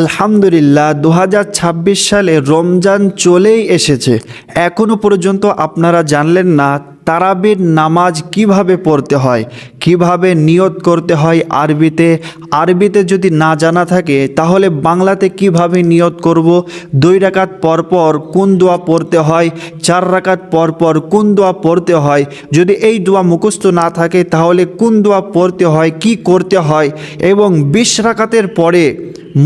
আলহামদুলিল্লাহ দু হাজার ছাব্বিশ সালে রমজান চলেই এসেছে। এখনও পর্যন্ত আপনারা জানলেন না তারাবির নামাজ কীভাবে পড়তে হয়, কীভাবে নিয়ত করতে হয় আরবিতে। আরবিতে যদি না জানা থাকে, তাহলে বাংলাতে কীভাবে নিয়ত করব, দুই রাকাত পরপর কোন দোয়া পড়তে হয়, চার রাকাত পরপর কোন দোয়া পড়তে হয়, যদি এই দোয়া মুখস্থ না থাকে, তাহলে কোন দোয়া পড়তে হয়, কি করতে হয়, এবং বিশ রাকাতের পরে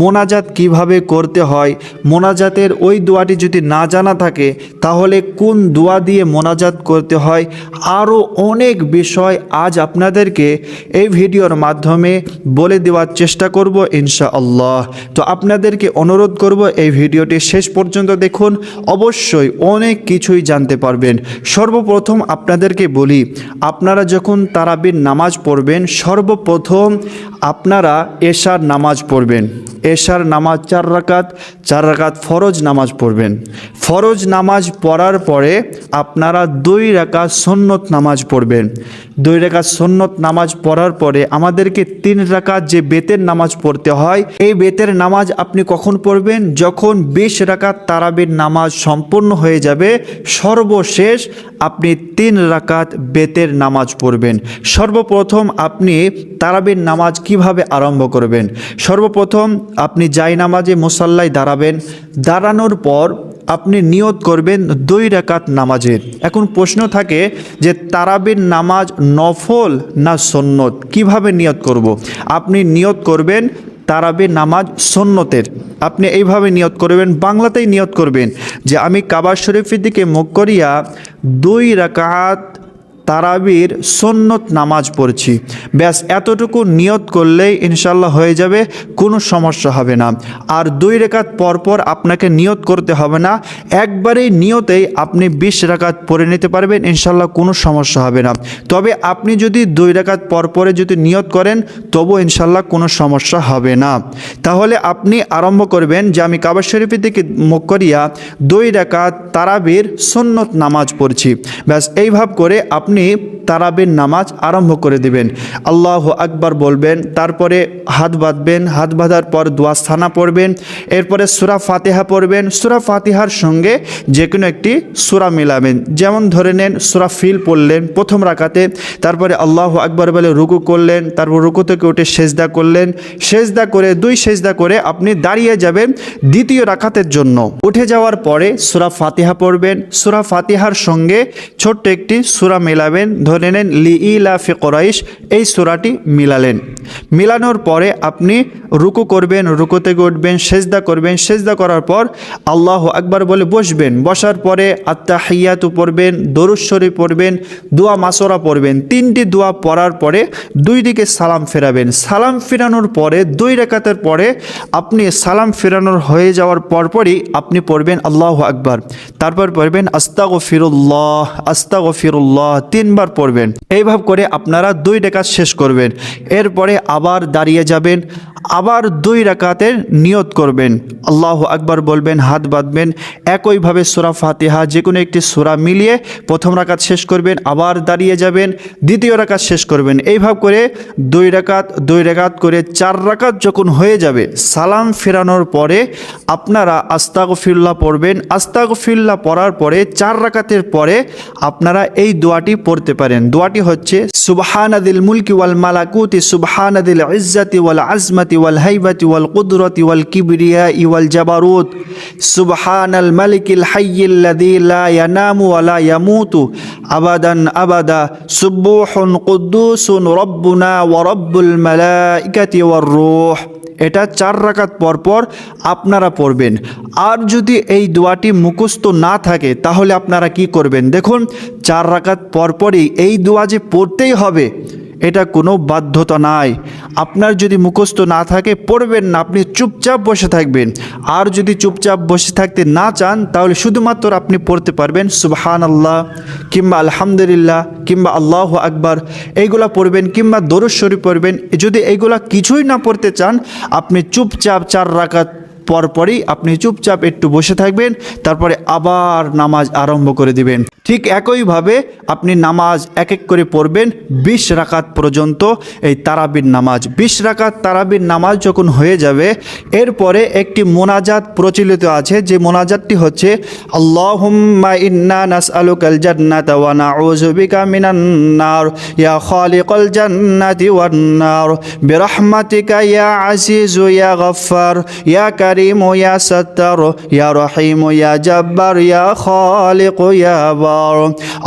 মোনাজাত কীভাবে করতে হয়? মোনাজাতের ওই দোয়াটি যদি না জানা থাকে, তাহলে কোন দোয়া দিয়ে মোনাজাত করতে হয়? আরও অনেক বিষয় আজ আপনাদেরকে এই ভিডিওর মাধ্যমে বলে দেওয়ার চেষ্টা করব ইনশা আল্লাহ তো আপনাদেরকে অনুরোধ করব এই ভিডিওটি শেষ পর্যন্ত দেখুন, অবশ্যই অনেক কিছুই জানতে পারবেন। সর্বপ্রথম আপনাদেরকে বলি, আপনারা যখন তারাবির নামাজ পড়বেন, সর্বপ্রথম আপনারা এশার নামাজ পড়বেন। এশার নামাজ চার রাকাত চার রাকাত ফরজ নামাজ পড়বেন। ফরজ নামাজ পড়ার পরে আপনারা দুই রাকাত সন্নত নামাজ পড়বেন। দুই রাকাত সন্নত নামাজ পড়ার পরে আমাদেরকে তিন রাকাত যে বেতের নামাজ পড়তে হয়, এই বেতের নামাজ আপনি কখন পড়বেন? যখন বিশ রাকাত তারাবির নামাজ সম্পূর্ণ হয়ে যাবে, সর্বশেষ আপনি তিন রাকাত বেতের নামাজ পড়বেন। সর্বপ্রথম আপনি তারাবির নামাজ কীভাবে আরম্ভ করবেন? সর্বপ্রথম আপনি যাই নামাজে মুসাল্লায় দাঁড়াবেন, দাঁড়ানোর পর আপনি নিয়ত করবেন দুই রাকাত নামাজের এখন প্রশ্ন থাকে যে তারাবির নামাজ নফল না সন্নত? কীভাবে নিয়ত করব। আপনি নিয়ত করবেন তারাবির নামাজ সন্নতের। আপনি এইভাবে নিয়ত করবেন, বাংলাতেই নিয়ত করবেন যে আমি কাবার শরীফের দিকে মুখ করিয়া দুই রাকাত তারাবির সন্নত নামাজ পড়ছি। ব্যাস, এতটুকু নিয়ত করলেই ইনশাল্লাহ হয়ে যাবে, কোনো সমস্যা হবে না। আর দুই রেখাত পরপর আপনাকে নিয়ত করতে হবে না, একবারেই নিয়তেই আপনি বিশ রাকাত পড়ে নিতে পারবেন ইনশাল্লাহ কোনো সমস্যা হবে না। তবে আপনি যদি দুই রেখাত পরপরে যদি নিয়ত করেন, তবু ইনশাল্লাহ কোনো সমস্যা হবে না। তাহলে আপনি আরম্ভ করবেন যে আমি কাবার শরীফের দিকে মুখ করিয়া দুই রাকাত তারাবির সন্নত নামাজ পড়ছি। ব্যাস এইভাব করে আপনি সামনে তারাবির নামাজ আরম্ভ করে দিবেন। আল্লাহ আকবার বলবেন, তারপরে হাত বাঁধবেন, হাত বাঁধার পর দোয়া স্থানা পড়বেন, এরপরে সুরা ফাতিহা পড়বেন। সুরা ফাতিহার সঙ্গে যে কোনো একটি সুরা মিলাবেন। যেমন ধরে নেন, সুরা ফিল পড়লেন প্রথম রাকাতে, তারপরে আল্লাহ আকবর বলে রুকু করলেন, তারপর রুকু থেকে উঠে সেজদা করলেন। সেজদা করে, দুই সেজদা করে আপনি দাঁড়িয়ে যাবেন দ্বিতীয় রাকাতের জন্য। উঠে যাওয়ার পরে সুরা ফাতিহা পড়বেন। সুরা ফাতিহার সঙ্গে ছোট্ট একটি সুরা মেলাবেন। ধরে নেন, লি ইলাফি কোরাইশ এই সুরাটি মিলালেন। মিলানোর পরে আপনি রুকু করবেন রুকু থেকে উঠবেন, সেজদা করবেন। সেজদা করার পর আল্লাহ আকবার বলে বসবেন। বসার পরে আত্মা হাইয়াতু পড়বেন দরুশ্বরী পড়বেন, দোয়া মাসরা পড়বেন। তিনটি দোয়া পড়ার পরে দুই দিকে সালাম ফেরাবেন। সালাম ফেরানোর পরে দুই রেখাতের পরে আপনি সালাম ফেরানোর হয়ে যাওয়ার পরপরই আপনি পড়বেন আল্লাহ আকবার। তারপর পড়বেন আস্তাগ ফিরুল্লাহ আস্তাগ ফিরুল্লাহ তিনবার পড়বেন। এইভাবে করে আপনারা দুই রেখাত শেষ করবেন। এরপরে আবার দাঁড়িয়ে যাবেন। আবার দুই রাকাতের নিয়ত করবেন। আল্লাহ আকবার বলবেন, হাত বাঁধবেন। একইভাবে সোরা ফাতেহা যে কোনো একটি সোরা মিলিয়ে প্রথম রাকাত শেষ করবেন, আবার দাঁড়িয়ে যাবেন, দ্বিতীয় রাকাত শেষ করবেন। এইভাবে করে দুই রাকাত দুই রাকাত করে চার রাকাত যখন হয়ে যাবে, সালাম ফেরানোর পরে আপনারা আস্তাগফিল্লাহ পড়বেন। আস্তাগফিল্লাহ পড়ার পরে চার রাকাতের পরে আপনারা এই দোয়াটি পড়তে পারেন। দোয়াটি হচ্ছে সুবহানাদিল মুলকি ওয়াল মালাকুতি, সুবহানাদিল ইজ্জাতি ওয়াল আজমাতি ওয়াল হাইবাতি ওয়াল কুদরতি ওয়াল কিবরিয়া ওয়াল জাবারুত, সুবহানাল মালিকিল হাইয়িল্লাযী লা ইয়ানামু ওয়া লা ইয়ামুতু আবাদান আবাদা, সুবহুন কুদ্দুসুন রব্বুনা ওয়া রব্বুল মালাইকাতি ওয়ার রূহ। এটা চার রাকাত পরপর আপনারা পড়বেন। আর যদি এই দোয়াটি মুখস্ত না থাকে, তাহলে আপনারা কি করবেন? দেখুন, চার রাকাত পরপরই এই দোয়া যে পড়তেই হবে এটা কোনো বাধ্যতা নাই। আপনার যদি মুখস্থ না থাকে, পড়বেন না, আপনি চুপচাপ বসে থাকবেন। আর যদি চুপচাপ বসে থাকতে না চান, তাহলে শুধুমাত্র আপনি পড়তে পারবেন সুবহান আল্লাহ কিংবা আলহামদুলিল্লাহ, কিংবা আল্লাহ আকবার, এইগুলা পড়বেন, কিংবা দরশ্বরী পড়বেন। যদি এইগুলা কিছুই না পড়তে চান, আপনি চুপচাপ চার রাকাত পরপরই আপনি চুপচাপ একটু বসে থাকবেন, তারপরে আবার নামাজ আরম্ভ করে দিবেন। ঠিক একইভাবে আপনি নামাজ এক এক করে পড়বেন বিশ রাকাত পর্যন্ত। এই তারাবির নামাজ, বিশ রাকাত তারাবির নামাজ যখন হয়ে যাবে, এরপরে একটি মোনাজাত প্রচলিত আছে, যে মোনাজাতটি হচ্ছে, আল্লাহুম্মা ইয়া ইয়া জাব্বার, ইয়া খালিক, ইয়া বার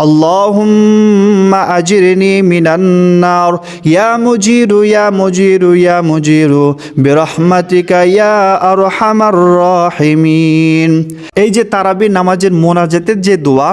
আল্লাহুম্মা আজিরনি মিনান নার ইয়া মুজিরু ইয়া মুজিরু ইয়া মুজিরু বিরহমাতিকা ইয়া আরহামার রাহিমিন এই যে তারাবির নামাজের মোনাজাতের যে দোয়া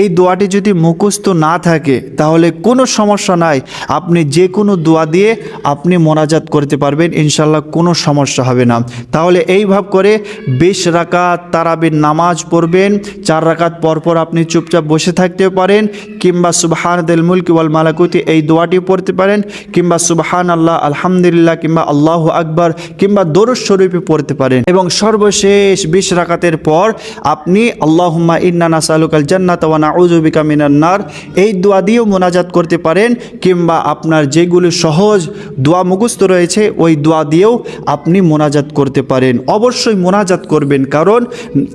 এই দোয়াটি যদি মুখস্থ না থাকে, তাহলে কোনো সমস্যা নাই। আপনি যে কোনো দোয়া দিয়ে আপনি মোনাজাত করতে পারবেন ইনশাল্লাহ কোনো সমস্যা হবে না। তাহলে এই ভাব করে বিশ রাকাত তারাবির নামাজ পড়বেন, চার রাকাত পরপর আপনি চুপচাপ বসে থাকতে পারেন, কিংবা সুবহান দেল মুলকি ওয়াল মালাকুতি এই দোয়াটি পড়তে পারেন, কিংবা সুবহান আল্লাহ আলহামদুলিল্লাহ, কিংবা আল্লাহ আকবার, কিংবা দরুদ শরীফে পড়তে পারেন। এবং সর্বশেষ বিশ রাকাতের পর আপনি আল্লাহুম্মা ইন্না নাসালুকাল জান্নাত ওয়া নাউযু বিকা মিনান নার, এই দোয়া দিয়েও মোনাজাত করতে পারেন কিংবা আপনার যেগুলো সহজ দোয়া মুখস্থ রয়েছে, ওই দোয়া দিয়েও আপনি মোনাজাত করতে পারেন। অবশ্যই মোনাজাত করবেন কারণ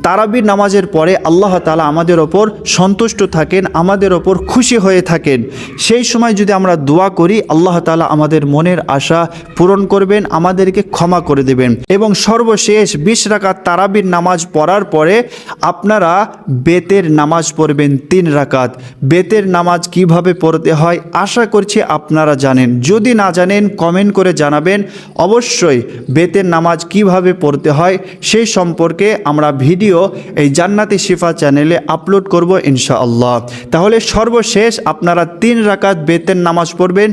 তারাবির নামাজের পরে আল্লাহ তালা আমাদের ওপর সন্তুষ্ট থাকেন, আমাদের ওপর খুশি হয়ে থাকেন। সেই সময় যদি আমরা দোয়া করি, আল্লাহ তালা আমাদের মনের আশা পূরণ করবেন, আমাদেরকে ক্ষমা করে দেবেন। এবং সর্বশেষ বিশ রাকাত তারাবির নামাজ পড়ার পরে আপনারা বেতের নামাজ পড়বেন তিন রাকাত। বেতের নামাজ কীভাবে পড়তে হয় আশা করছি আপনারা জানেন। যদি না জানেন কমেন্ট করে জানাবেন। অবশ্যই বেতের নামাজ কীভাবে পড়তে হয় সেই সম্পর্কে আমরা ভিডিও এই জান্নাতি শিফা চ্যানেলে আপলোড করব ইনশাআল্লাহ। তাহলে সর্বশেষ আপনারা তিন রাকাত বেতের নামাজ পড়বেন।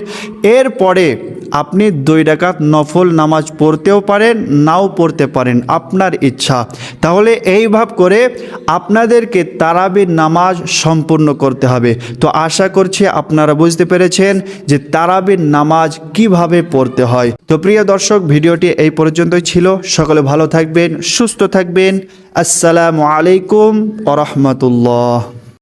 এরপরে আপনি দুই ডাকাত নফল নামাজ পড়তেও পারেন, নাও পড়তে পারেন, আপনার ইচ্ছা। তাহলে এই ভাব করে আপনাদেরকে তারাবির নামাজ সম্পূর্ণ করতে হবে। তো আশা করছি আপনারা বুঝতে পেরেছেন যে তারাবির নামাজ কীভাবে পড়তে হয়। তো প্রিয় দর্শক, ভিডিওটি এই পর্যন্তই ছিল। সকলে ভালো থাকবেন, সুস্থ থাকবেন। আসসালামু আলাইকুম ওরহমতুল্লাহ